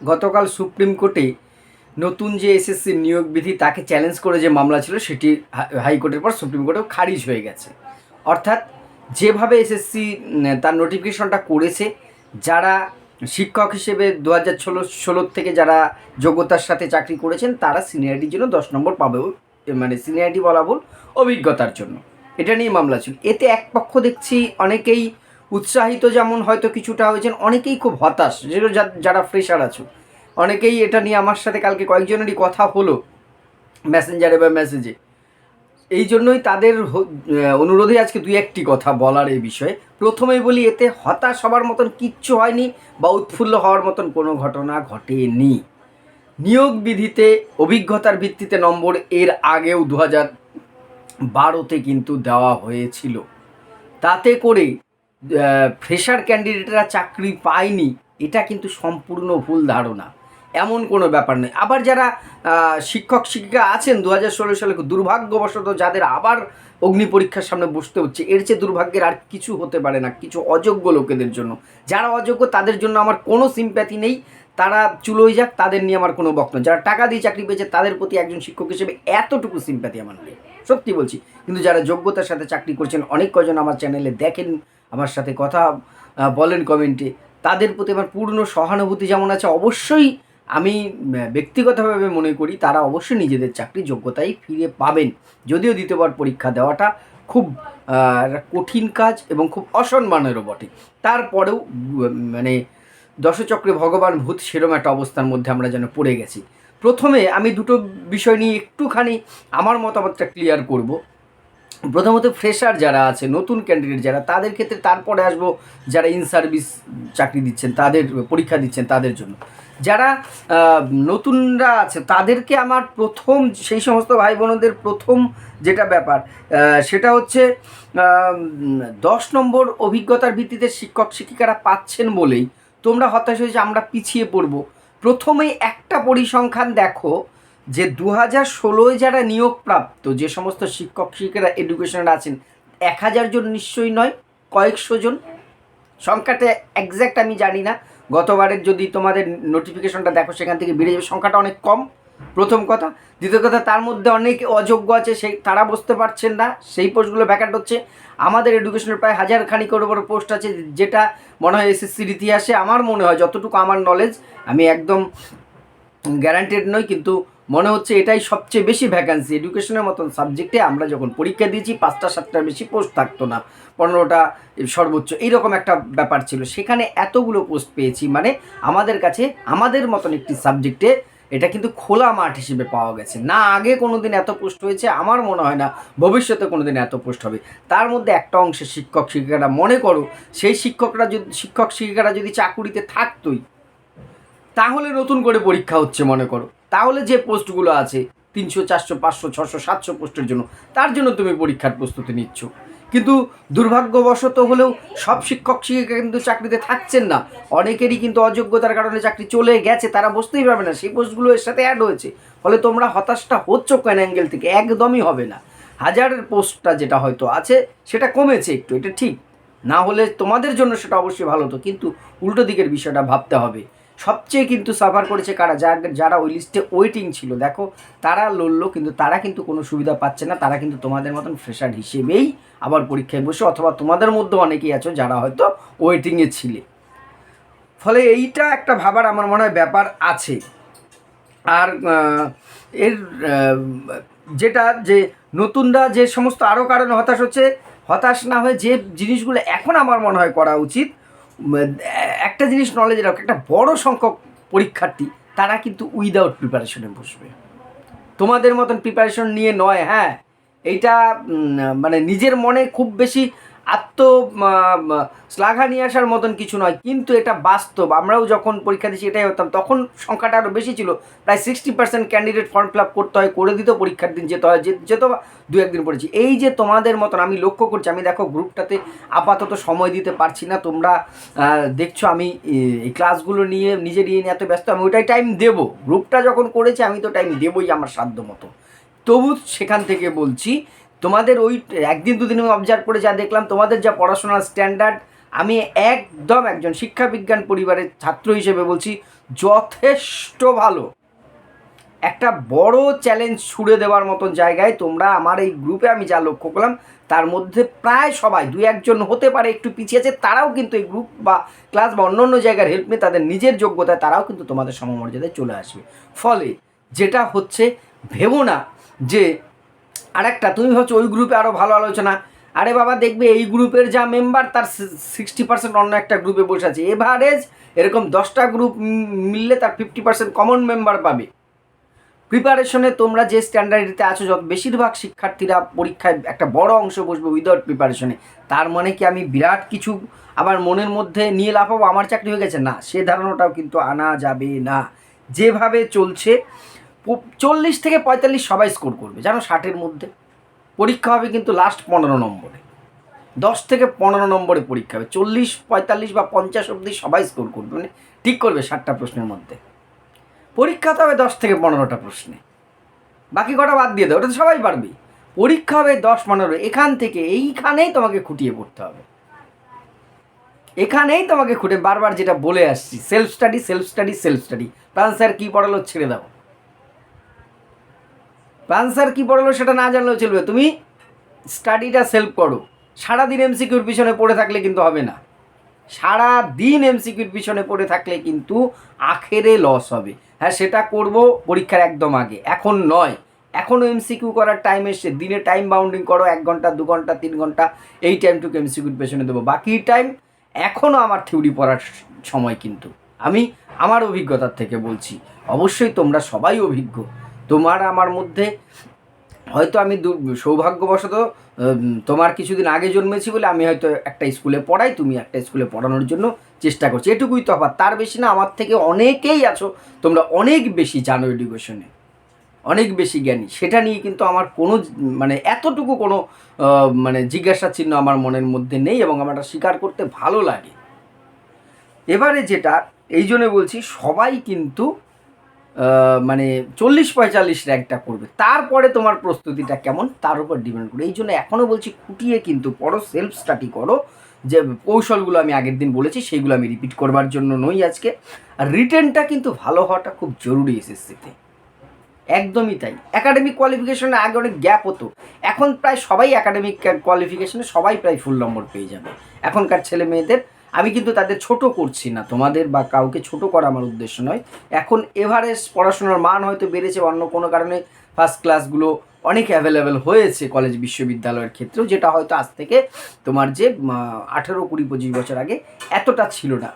গতকাল সুপ্রিম কোর্টে নতুন যে এসএসসি নিয়োগ বিধি তাকে চ্যালেঞ্জ করে যে মামলা ছিল, সেটি হাইকোর্টের পর সুপ্রিম কোর্টেও খারিজ হয়ে গেছে। অর্থাৎ যেভাবে এসএসসি তার নোটিফিকেশনটা করেছে, যারা শিক্ষক হিসেবে দু হাজার ষোলো ষোলোর থেকে যারা যোগ্যতার সাথে চাকরি করেছেন, তারা সিনিয়রিটির জন্য দশ নম্বর পাবে মানে সিনিয়রিটি বলা ভুল, অভিজ্ঞতার জন্য। এটা নিয়ে মামলা ছিল। এতে এক পক্ষ দেখছি অনেকেই উৎসাহিত যেমন হয়তো কিছুটা হয়েছেন, অনেকেই খুব হতাশ যেগুলো যারা ফ্রেশার আছো। অনেকেই এটা নিয়ে আমার সাথে কালকে কয়েকজনেরই কথা হলো মেসেঞ্জারে বা মেসেজে এই জন্যই তাদের অনুরোধে আজকে দুই একটি কথা বলার এই বিষয়ে। প্রথমেই বলি, এতে হতাশ হবার মতন কিচ্ছু হয়নি বা উৎফুল্ল হওয়ার মতন কোনো ঘটনা ঘটেনি। নিয়োগ বিধিতে অভিজ্ঞতার ভিত্তিতে নম্বর এর আগেও দু হাজার বারোতে কিন্তু দেওয়া হয়েছিল। তাতে করে ফ্রেশার ক্যান্ডিডেটরা চাকরি পায়নি, এটা কিন্তু সম্পূর্ণ ভুল ধারণা। এমন কোনো ব্যাপার নয়। আবার যারা শিক্ষক শিক্ষিকা আছেন দু হাজার ষোলো সালে দুর্ভাগ্যবশত যাদের আবার অগ্নি পরীক্ষার সামনে বসতে হচ্ছে, এর চেয়ে দুর্ভাগ্যের আর কিছু হতে পারে না, কিছু অযোগ্য লোকেদের জন্য। যারা অযোগ্য তাদের জন্য আমার কোনো সিম্প্যাথি নেই, তারা চুলোই যাক, তাদের নিয়ে আমার কোনো বক্তব্য যারা টাকা দিয়ে চাকরি পেয়েছে, তাদের প্রতি একজন শিক্ষক হিসেবে এতটুকু সিম্প্যাথি আমার নেই। সত্যি বলছি। কিন্তু যারা যোগ্যতার সাথে চাকরি করছেন, অনেক কজন আমার চ্যানেলে দেখেন আমার সাথে কথা বলেন কমেন্টে তাদের প্রতি আমার পূর্ণ সহানুভূতি যেমন আছে, অবশ্যই আমি ব্যক্তিগতভাবে মনে করি তারা অবশ্যই নিজেদের চাকরি যোগ্যতাই ফিরে পাবেন। যদিও দ্বিতীয়বার পরীক্ষা দেওয়াটা খুব কঠিন কাজ এবং খুব অসম্মানেরও বটে। তারপরেও মানে দশচক্রে ভগবান ভূত সেরম একটা অবস্থার মধ্যে আমরা যেন পড়ে গেছি। প্রথমে আমি দুটো বিষয় নিয়ে একটুখানি আমার মতামতটা ক্লিয়ার করব। প্রথমত ফ্রেশার যারা আছে, নতুন ক্যান্ডিডেট যারা, তাদের ক্ষেত্রে তারপরে আসব যারা ইন সার্ভিস চাকরি দিচ্ছেন, তাদের পরীক্ষা দিচ্ছেন তাদের জন্য। যারা নতুনরা আছে, তাদেরকে আমার প্রথম সেই সমস্ত ভাই বোনদের প্রথম যেটা ব্যাপার সেটা হচ্ছে দশ নম্বর অভিজ্ঞতার ভিত্তিতে শিক্ষক শিক্ষিকারা পাচ্ছেন বলেই তোমরা হতাশ হয়েছে আমরা পিছিয়ে পড়ব। প্রথমেই একটা পরিসংখ্যান দেখো যে দু হাজার ষোলোয় যারা নিয়োগপ্রাপ্ত, যে সমস্ত শিক্ষক শিক্ষিকারা এডুকেশনে আছেন, এক হাজার জন নিশ্চয়ই নয়, কয়েকশো জন। সংখ্যাটা একজ্যাক্ট আমি জানি না। গতবারের যদি তোমাদের নোটিফিকেশনটা দেখো, সেখান থেকে বেড়ে যাবে। সংখ্যাটা অনেক কম, প্রথম কথা। দ্বিতীয় কথা, তার মধ্যে অনেক অযোগ্য আছে, সেই তারা বুঝতে পারছেন না, সেই পোস্টগুলো ভ্যাকান্ট হচ্ছে। আমাদের এডুকেশনের প্রায় হাজার খানিকের উপর পোস্ট আছে, যেটা মনে হয় এসএসসির ইতিহাসে আমার মনে হয় যতটুকু আমার নলেজ আমি একদম গ্যারান্টেড নই, কিন্তু মনে হচ্ছে এটাই সবচেয়ে বেশি ভ্যাকান্সি এডুকেশনের মতন সাবজেক্টে আমরা যখন পরীক্ষা দিয়েছি, পাঁচটা, সাতটার বেশি পোস্ট থাকতো না। পনেরোটা সর্বোচ্চ, এইরকম একটা ব্যাপার ছিল। সেখানে এতগুলো পোস্ট পেয়েছি মানে আমাদের কাছে, আমাদের মতন একটি সাবজেক্টে এটা কিন্তু খোলা মাঠ হিসেবে পাওয়া গেছে। না আগে কোনো দিন এত পোস্ট হয়েছে, আমার মনে হয় না ভবিষ্যতে কোনো দিন এত পোস্ট হবে। তার মধ্যে একটা অংশে শিক্ষক, শিক্ষিকারা মনে করো, সেই শিক্ষকরা যদি, শিক্ষক, শিক্ষিকারা যদি চাকুরিতে থাকতোই, তাহলে নতুন করে পরীক্ষা হচ্ছে মনে করো। তাহলে যে পোস্টগুলো আছে, তিনশো, চারশো, পাঁচশো, ছশো, সাতশো পোস্টের জন্য, তার জন্য তুমি পরীক্ষার প্রস্তুতি নিচ্ছ। কিন্তু দুর্ভাগ্যবশত হলেও সব শিক্ষক শিক্ষিকা কিন্তু চাকরিতে থাকছেন না। অনেকেরই কিন্তু অযোগ্যতার কারণে চাকরি চলে গেছে, তারা বুঝতেই পারবে না, সেই পোস্টগুলো এর সাথে অ্যাড হয়েছে। ফলে তোমরা হতাশটা হচ্ছ কেন অ্যাঙ্গেল থেকে? একদমই হবে না। হাজারের পোস্টটা যেটা হয়তো আছে, সেটা কমেছে একটু, এটা ঠিক। না হলে তোমাদের জন্য সেটা অবশ্যই ভালো হতো, কিন্তু উল্টো দিকের বিষয়টা ভাবতে হবে। সবচেয়ে কিন্তু সাফার করেছে কারা? যার, যারা ওই লিস্টে ওয়েটিং ছিল। দেখো, তারা লড়লো, কিন্তু তারা কিন্তু কোনো সুবিধা পাচ্ছে না। তারা কিন্তু তোমাদের মতন ফ্রেশার হিসেবেই আবার পরীক্ষায় বসে, অথবা তোমাদের মধ্যে অনেকেই আছো যারা হয়তো ওয়েটিংয়ে ছিলে। ফলে এইটা একটা ভাবার আমার মনে হয় ব্যাপার আছে। আর এর যেটা যে নতুনরা যে সমস্ত আরও কারণে হতাশ হচ্ছে, হতাশ না হয়ে যে জিনিসগুলো এখন আমার মনে হয় করা উচিত একটা জিনিস নলেজ রাখো একটা বড় সংখ্যক পরীক্ষার্থী, তারা কিন্তু উইদাউট প্রিপারেশনে বসবে। তোমাদের মতন প্রিপারেশন নিয়ে নয় হ্যাঁ এইটা মানে নিজের মনে খুব বেশি আত্ম শ্লাঘা নিয়ে আসার মতন কিছু নয়। কিন্তু এটা বাস্তব। আমরাও যখন পরীক্ষা দিচ্ছি এটাই হতাম। তখন সংখ্যাটা আরও বেশি ছিল। প্রায় sixty percent candidate form fill up করতে হয়, করে দিত পরীক্ষার দিন যেতে হয়। যেত দু একদিন পড়েছি। এই যে তোমাদের মতন আমি লক্ষ্য করছি, আমি দেখো গ্রুপটাতে আপাতত সময় দিতে পারছি না। তোমরা দেখছ আমি এই ক্লাসগুলো নিয়ে, নিজে নিয়ে এত ব্যস্ত, আমি ওইটাই টাইম দেবো। গ্রুপটা যখন করেছি, আমি তো টাইম দেবই আমার সাধ্য মতো তবু সেখান থেকে বলছি তোমাদের ওই একদিন দুদিন আমি অবজার্ভ করে যা দেখলাম, তোমাদের যা পড়াশোনার স্ট্যান্ডার্ড আমি একদম একজন শিক্ষা বিজ্ঞান পরিবারের ছাত্র হিসেবে বলছি, যথেষ্ট ভালো। একটা বড় চ্যালেঞ্জ ছুড়ে দেওয়ার মতন জায়গায় তোমরা আমার এই গ্রুপে আমি যা লক্ষ্য করলাম, তার মধ্যে প্রায় সবাই দু একজন হতে পারে একটু পিছিয়ে আছে, তারাও কিন্তু এই গ্রুপ বা ক্লাস বা অন্য অন্য জায়গার হেল্প নিয়ে তাদের নিজের যোগ্যতায় তারাও কিন্তু তোমাদের সমমর্যাদায় চলে আসবে। ফলে যেটা হচ্ছে, ভেবো না যে আরেকটা, তুমি ভাবছ ওই গ্রুপে আরও ভালো আলোচনা? আরে বাবা, দেখবে এই গ্রুপের যা মেম্বার তার সিক্সটি পার্সেন্ট অন্য একটা গ্রুপে বসে আছে। এভারেজ এরকম দশটা গ্রুপ মিললে তার ফিফটি পার্সেন্ট কমন মেম্বার পাবে। প্রিপারেশনে তোমরা যে স্ট্যান্ডার্ডিতে আছো, যত বেশিরভাগ শিক্ষার্থীরা পরীক্ষায় একটা বড় অংশ বসবে উইদাউট প্রিপারেশনে তার মানে কি আমি বিরাট কিছু আবার মনের মধ্যে নিয়ে লাফাবো? আমার চাকরি হয়ে গেছে? না, সে ধারণাটাও কিন্তু আনা যাবে না। যেভাবে চলছে চল্লিশ থেকে পঁয়তাল্লিশ সবাই স্কোর করবে, জানো ষাটের মধ্যে। পরীক্ষা হবে কিন্তু লাস্ট পনেরো নম্বরে। দশ থেকে পনেরো নম্বরে পরীক্ষা হবে। চল্লিশ, পঁয়তাল্লিশ বা পঞ্চাশ অবধি সবাই স্কোর করবে মানে ঠিক করবে ষাটটা প্রশ্নের মধ্যে। পরীক্ষা তো হবে দশ থেকে পনেরোটা প্রশ্নে। বাকি কটা বাদ দিয়ে দেবে ওটা তো সবাই পারবে। পরীক্ষা হবে দশ, পনেরো, এখান থেকে এইখানেই তোমাকে খুঁটিয়ে পড়তে হবে। এখানেই তোমাকে খুঁটে বারবার যেটা বলে আসছি self study self study self study প্রাণ স্যার কী পড়ালো ছেড়ে দাও। প্রাণ স্যার কী পড়ালো সেটা না জানলেও চলবে। তুমি স্টাডিটা সেলফ করো। সারাদিন এমসিকিউর পিছনে পড়ে থাকলে কিন্তু হবে না। সারা দিন এমসিকিউর পিছনে পড়ে থাকলে কিন্তু আখেরে লস হবে। হ্যাঁ সেটা করব পরীক্ষার একদম আগে। এখন নয়। এখনও এমসিকিউ করার টাইম এসছে। দিনে টাইম বাউন্ডিং করো। এক ঘণ্টা, দু ঘণ্টা, তিন ঘণ্টা। এই টাইমটুকু এমসিকিউর পেছনে দেবো। বাকি টাইম এখনও আমার থিওরি পড়ার সময় কিন্তু। আমি আমার অভিজ্ঞতার থেকে বলছি। অবশ্যই তোমরা সবাই অভিজ্ঞ। তোমার আমার মধ্যে হয়তো আমি সৌভাগ্যবশত তোমার কিছুদিন আগে জন্মেছি বলে আমি হয়তো একটা স্কুলে পড়াই, তুমি একটা স্কুলে পড়ানোর জন্য চেষ্টা করছি। এটুকুই তফাৎ। তার বেশি না, আমার থেকে অনেকেই আছো, তোমরা অনেক বেশি জানো এডুকেশনে অনেক বেশি জ্ঞানী। সেটা নিয়ে কিন্তু আমার কোনো মানে এতটুকু কোনো মানে জিজ্ঞাসা চিহ্ন আমার মনের মধ্যে নেই এবং আমার স্বীকার করতে ভালো লাগে। এবারে যেটা, এই জন্য বলছি, সবাই কিন্তু মানে চল্লিশ পঁয়তাল্লিশ র্যাঙ্কটা করবে। তারপরে তোমার প্রস্তুতিটা কেমন? তার উপর ডিপেন্ড করে এই জন্য এখনও বলছি, খুঁটিয়ে কিন্তু পড়ো সেলফ স্টাডি করো। যে কৌশলগুলো আমি আগের দিন বলেছি সেইগুলো আমি রিপিট করবার জন্য নই আজকে। আর রিটেনটা কিন্তু ভালো হওয়াটা খুব জরুরি এসএসসিতে। একদমই তাই। একাডেমিক কোয়ালিফিকেশনে আগে অনেক গ্যাপ হতো। এখন প্রায় সবাই একাডেমিক কোয়ালিফিকেশনে সবাই প্রায় ফুল নম্বর পেয়ে যাবে। এখনকার ছেলে মেয়েদের আমি কিন্তু তাদের ছোট করছি না। তোমাদের বা কাউকে ছোট করা আমার উদ্দেশ্য নয়। এখন এভারেজ পড়াশোনার মান হয়তো বেড়েছে অন্য কোনো কারণে ফার্স্ট ক্লাসগুলো অনেক অ্যাভেলেবেল হয়েছে কলেজ বিশ্ববিদ্যালয়ের ক্ষেত্রেও, যেটা হয়তো আজ থেকে তোমার যে আঠেরো কুড়ি পঁচিশ বছর আগে এতটা ছিল না।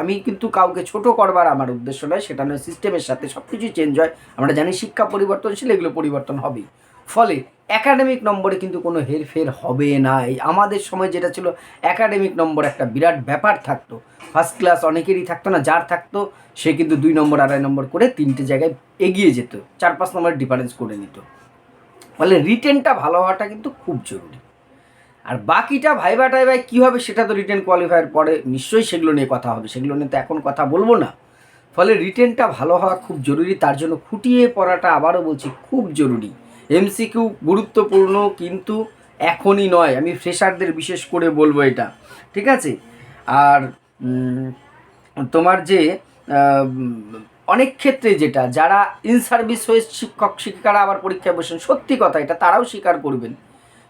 আমি কিন্তু কাউকে ছোট করবার আমার উদ্দেশ্য নয়, সেটা নয় সিস্টেমের সাথে সব কিছুই চেঞ্জ হয়। আমরা জানি শিক্ষা পরিবর্তনশীল, এগুলো পরিবর্তন হবেই। ফলে অ্যাকাডেমিক নম্বরে কিন্তু কোনো হেরফের হবে না। আমাদের সময় যেটা ছিল অ্যাকাডেমিক নম্বর একটা বিরাট ব্যাপার থাকতো। ফার্স্ট ক্লাস অনেকেরই থাকতো না, যার থাকতো, সে কিন্তু দুই নম্বর, আড়াই নম্বর করে তিনটে জায়গায় এগিয়ে যেত, চার পাঁচ নম্বর ডিফারেন্স করে নিত। ফলে রিটেনটা ভালো হওয়াটা কিন্তু খুব জরুরি। আর বাকিটা ভাইবা টাইবাই কী হবে সেটা তো রিটেন কোয়ালিফায়ার পরে নিশ্চয়ই সেগুলো নিয়ে কথা হবে, সেগুলো নিয়ে তো এখন কথা বলব না। ফলে রিটেনটা ভালো হওয়া খুব জরুরি, তার জন্য খুঁটিয়ে পড়াটা আবারও বলছি খুব জরুরি। এমসিকিউ গুরুত্বপূর্ণ, কিন্তু এখনই নয়। আমি ফ্রেশারদের বিশেষ করে বলব এটা। ঠিক আছে? আর তোমার যে অনেক ক্ষেত্রে যেটা, যারা ইন সার্ভিস হয়ে শিক্ষক, শিক্ষিকারা আবার পরীক্ষায় বসেন, সত্যি কথা, এটা তারাও স্বীকার করবেন।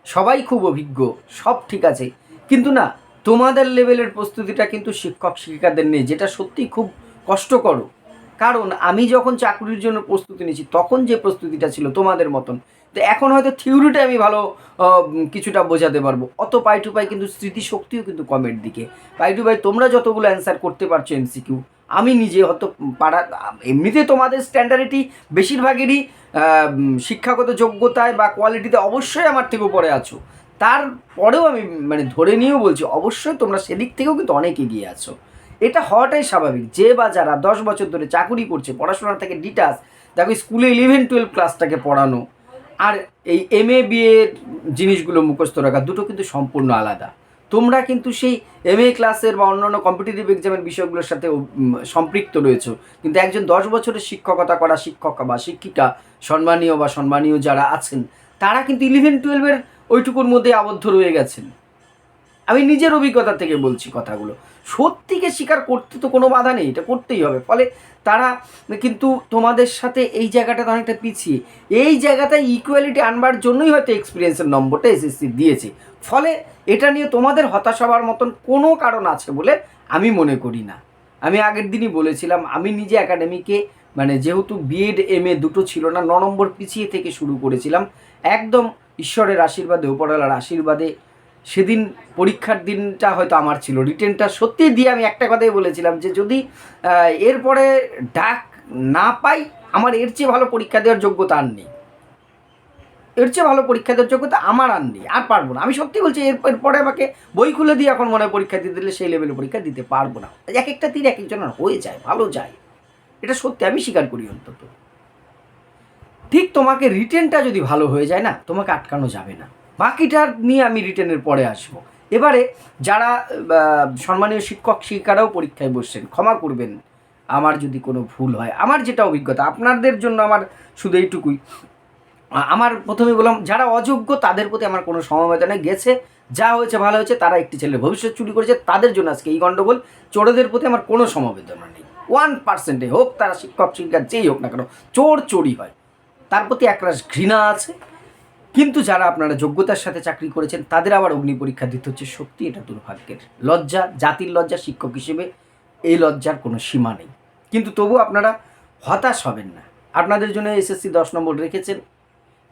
সবাই খুব অভিজ্ঞ, সব ঠিক আছে। কিন্তু না, তোমাদের লেভেলের প্রস্তুতিটা কিন্তু শিক্ষক, শিক্ষিকাদের নেই, যেটা সত্যি খুব কষ্টকর। কারণ আমি যখন চাকরির জন্য প্রস্তুতি নিয়েছি, তখন যে প্রস্তুতিটা ছিল তোমাদের মতন। তো এখন হয়তো থিওরিটা আমি ভালো কিছুটা বোঝাতে পারব। অত পাই টু পাই কিন্তু স্মৃতিশক্তিও কিন্তু কমের দিকে। পাই টু পাই তোমরা যতগুলো অ্যান্সার করতে পারছ এমসিকিউ আমি নিজে হয়তো পাড়া, এমনিতে তোমাদের স্ট্যান্ডার্ডিটি বেশিরভাগেরই শিক্ষাগত যোগ্যতায় বা কোয়ালিটিতে অবশ্যই আমার থেকে উপরে আছো। তারপরেও আমি মানে ধরে নিয়েও বলছি, অবশ্যই তোমরা সেদিক থেকেও কিন্তু অনেক এগিয়ে আছো। এটা হওয়াটাই স্বাভাবিক। যে বা যারা দশ বছর ধরে চাকুরি করছে, পড়াশোনা থেকে ডিটাস দেখো স্কুলে ইলেভেন টুয়েলভ ক্লাসটাকে পড়ানো। আর এই এম এ বিএর জিনিসগুলো মুখস্থ রাখা, দুটো কিন্তু সম্পূর্ণ আলাদা। তোমরা কিন্তু সেই এম এ ক্লাসের বা অন্যান্য কম্পিটিটিভ এক্সামের বিষয়গুলোর সাথে সম্পৃক্ত রয়েছে। কিন্তু একজন দশ বছরের শিক্ষকতা করা শিক্ষক বা শিক্ষিকা, সম্মানীয় বা সম্মানীয় যারা আছেন, তারা কিন্তু ইলেভেন টুয়েলভের ওইটুকুর মধ্যে আবদ্ধ রয়ে গেছেন। আমি নিজের অভিজ্ঞতা থেকে বলছি কথাগুলো। সত্যিকে স্বীকার করতে তো কোনো বাধা নেই, এটা করতেই হবে। ফলে তারা কিন্তু তোমাদের সাথে এই জায়গাটাতে অনেকটা পিছিয়ে। এই জায়গাটায় ইকুয়ালিটি আনবার জন্যই হয়তো এক্সপিরিয়েন্সের নম্বরটা এসএসসি দিয়েছে। ফলে এটা নিয়ে তোমাদের হতাশ হওয়ার মতন কোনো কারণ আছে বলে আমি মনে করি না। আমি আগের দিনই বলেছিলাম, আমি নিজে একাডেমিকে মানে যেহেতু বিএড এম এ দুটো ছিল না, ন নম্বর পিছিয়ে থেকে শুরু করেছিলাম। একদম ঈশ্বরের আশীর্বাদে, উপরওয়ালার আশীর্বাদে সেদিন পরীক্ষার দিনটা হয়তো আমার ছিল। রিটেনটা সত্যি দিয়ে আমি একটা কথাই বলেছিলাম যে যদি এরপরে ডাক না পাই, আমার এর চেয়ে ভালো পরীক্ষা দেওয়ার যোগ্যতা আর নেই। এর চেয়ে ভালো পরীক্ষা দেওয়ার যোগ্যতা আমার আর নেই, আর পারব না। আমি সত্যি বলছি, এর, এরপরে আমাকে বই খুলে দিয়ে এখন মনে হয় পরীক্ষা দিতে দিলে সেই লেভেলে পরীক্ষা দিতে পারব না। এক একটা তীর এক একজনের হয়ে যায়, ভালো যায়। এটা সত্যি, আমি স্বীকার করি অন্তত। ঠিক তোমাকে রিটেনটা যদি ভালো হয়ে যায় না, তোমাকে আটকানো যাবে না। বাকিটা নিয়ে আমি রিটেনের পরে আসব। এবারে যারা সম্মানীয় শিক্ষক শিক্ষিকারাও পরীক্ষায় বসছেন, ক্ষমা করবেন। আমার যদি কোনো ভুল হয়, আমার যেটা অভিজ্ঞতা, আপনাদের জন্য আমার শুধু এইটুকুই। আমার প্রথমে বললাম, যারা অযোগ্য, তাদের প্রতি আমার কোনো সমবেদনা গেছে, যা হয়েছে, ভালো হয়েছে, তারা একটি ছেলের ভবিষ্যৎ চুরি করেছে, তাদের জন্য আজকে এই গণ্ডগোল চোরদের প্রতি আমার কোনো সমবেদনা নেই। ওয়ান পার্সেন্টে হোক, তারা শিক্ষক শিক্ষিকা যেই হোক না কেন, চোর চোরই হয়। তার প্রতি একরাশ ঘৃণা আছে। কিন্তু যারা আপনারা যোগ্যতার সাথে চাকরি করেছেন, তাদের আবার অগ্নি পরীক্ষা দিতে হচ্ছে সত্যি, এটা দুর্ভাগ্যের। লজ্জা, জাতির লজ্জা শিক্ষক হিসেবে এই লজ্জার কোনো সীমা নেই। কিন্তু তবু আপনারা হতাশ হবেন না। আপনাদের জন্য এসএসসি দশ নম্বর রেখেছেন,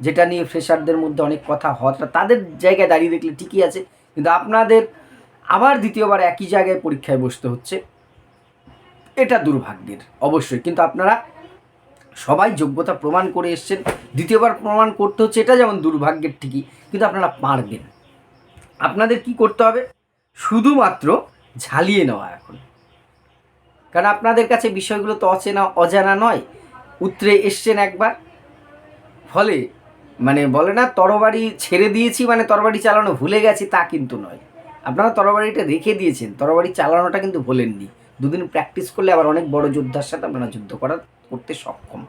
যেটা নিয়ে ফ্রেশারদের মধ্যে অনেক কথা হতা তাদের জায়গায় দাঁড়িয়ে দেখলে ঠিকই আছে, কিন্তু আপনাদের আবার দ্বিতীয়বার একই জায়গায় পরীক্ষায় বসতে হচ্ছে, এটা দুর্ভাগ্যের, অবশ্যই। কিন্তু আপনারা সবাই যোগ্যতা প্রমাণ করে এসছেন। দ্বিতীয়বার প্রমাণ করতে হচ্ছে, এটা যেমন দুর্ভাগ্যের ঠিকই, কিন্তু আপনারা পারবেন। আপনাদের কি করতে হবে? শুধুমাত্র ঝালিয়ে নেওয়া এখন। কারণ আপনাদের কাছে বিষয়গুলো তো অচেনা, অজানা নয়। উতরে এসছেন একবার। ফলে মানে বলে না, তরবারি ছেড়ে দিয়েছি মানে তরবারি চালানো ভুলে গেছি, তা কিন্তু নয়। আপনারা তরবারিটা রেখে দিয়েছেন, তরবারি চালানোটা কিন্তু ভোলেননি। দুদিন প্র্যাকটিস করলে আবার অনেক বড় যোদ্ধার সাথে আপনারা যুদ্ধ করার করতে সক্ষম।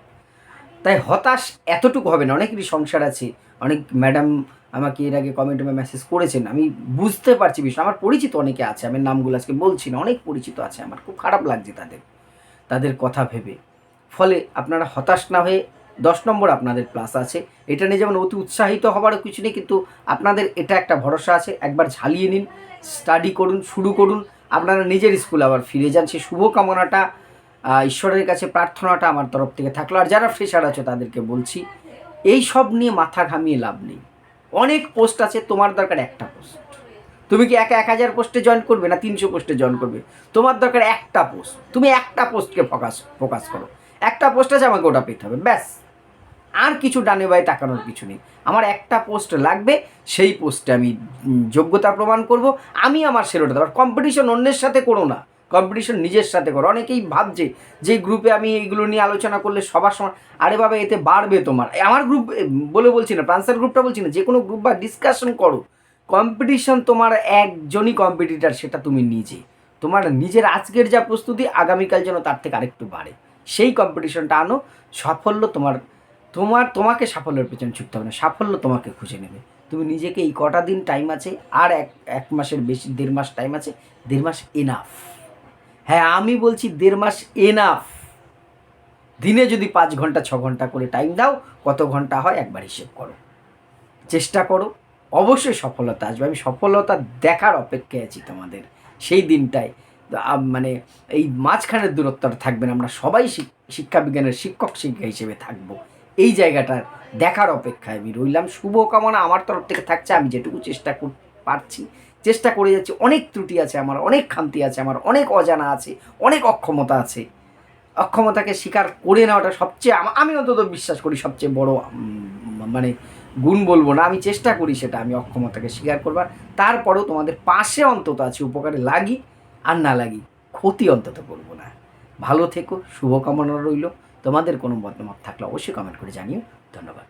তাই হতাশ এতটুকু হবে না। অনেকেরই সংসার আছে। অনেক ম্যাডাম আমাকে এর আগে কমেন্টে মেসেজ করেছেন। আমি বুঝতে পারছি বিষয়। আমার পরিচিত অনেকে আছে। আমি নামগুলো আজকে বলছি না। অনেক পরিচিত আছে আমার। খুব খারাপ লাগছে তাদের। তাদের কথা ভেবে। ফলে আপনারা হতাশ না হয়ে দশ নম্বর আপনাদের প্লাস আছে। এটা নিয়ে যেমন অতি উৎসাহিত হওয়ারও কিছু নেই, কিন্তু আপনাদের এটা একটা ভরসা আছে। একবার ঝালিয়ে নিন স্টাডি করুন, শুরু করুন। আপনারা নিজের স্কুলে আবার ফিরে যান। সেই শুভকামনাটা ঈশ্বরের কাছে প্রার্থনাটা আমার তরফ থেকে থাকল। আর যারা ফ্রেশার আছে, তাদেরকে বলছি, এই সব নিয়ে মাথা ঘামিয়ে লাভ নেই। অনেক পোস্ট আছে, তোমার দরকার একটা পোস্ট। তুমি কি একা এক হাজার পোস্টে জয়েন করবে না তিনশো পোস্টে জয়েন করবে? তোমার দরকার একটা পোস্ট। তুমি একটা পোস্টকে ফোকাস ফোকাস করো। একটা পোস্ট আছে, আমাকে ওটা পেতে হবে। ব্যাস। আর কিছু ডানে বাই তাকানোর কিছু নেই। আমার একটা পোস্ট লাগবে, সেই পোস্টে আমি যোগ্যতা প্রমাণ করব। আমি আমার সেরোটা দেবো। কম্পিটিশন অন্যের সাথে করো না। কম্পিটিশন নিজের সাথে করো। অনেকেই ভাবছে যে গ্রুপে আমি এইগুলো নিয়ে আলোচনা করলে সবার সময় আরে বাবা, এতে বাড়বে তোমার। আমার গ্রুপ বলে বলছি না প্রান্সার গ্রুপটা বলছি না যে কোনো গ্রুপ বা ডিসকাশন করো। কম্পিটিশন তোমার একজনই কম্পিটিটার সেটা তুমি নিজে। তোমার নিজের আজকের যা প্রস্তুতি, আগামীকাল যেন তার থেকে আরেকটু বাড়ে। সেই কম্পিটিশনটা আনো, সাফল্য তোমার তোমার, তোমাকে সাফল্যের পেছনে ছুটতে হবে না, সাফল্য তোমাকে খুঁজে নেবে। তুমি নিজেকে এই কটা দিন টাইম আছে, আর এক এক মাসের বেশি, দেড় মাস টাইম আছে, দেড় মাস এনাফ হ্যাঁ আমি বলছি দেড় মাস এনাফ দিনে যদি পাঁচ ঘণ্টা, ছ ঘণ্টা করে টাইম দাও, কত ঘণ্টা হয় একবার হিসেব করো। চেষ্টা করো, অবশ্যই সফলতা আসবে। আমি সফলতা দেখার অপেক্ষায় আছি তোমাদের সেই দিনটায়। মানে এই মাঝখানের দূরত্বটা থাকবে না। আমরা সবাই শিক- শিক্ষা বিজ্ঞানের শিক্ষক শিক্ষা হিসেবে থাকব। এই জায়গাটার দেখার অপেক্ষায় আমি রইলাম। শুভকামনা আমার তরফ থেকে থাকছে। আমি যেটুকু চেষ্টা কর পারছি। চেষ্টা করে যাচ্ছি। অনেক ত্রুটি আছে আমার, অনেক খামতি আছে আমার, অনেক অজানা আছে, অনেক অক্ষমতা আছে। অক্ষমতাকে স্বীকার করে নেওয়াটা সবচেয়ে আমা- আমি অন্তত বিশ্বাস করি সবচেয়ে বড় মানে গুণ বলব না। আমি চেষ্টা করি সেটা, আমি অক্ষমতাকে স্বীকার করবার। তারপরেও তোমাদের পাশে অন্তত আছে, উপকারে লাগি আর না লাগি, ক্ষতি অন্তত করব না। ভালো থেকো, শুভকামনা রইল। তোমাদের কোনো মতামত থাকলে অবশ্যই কমেন্ট করে জানিও। ধন্যবাদ।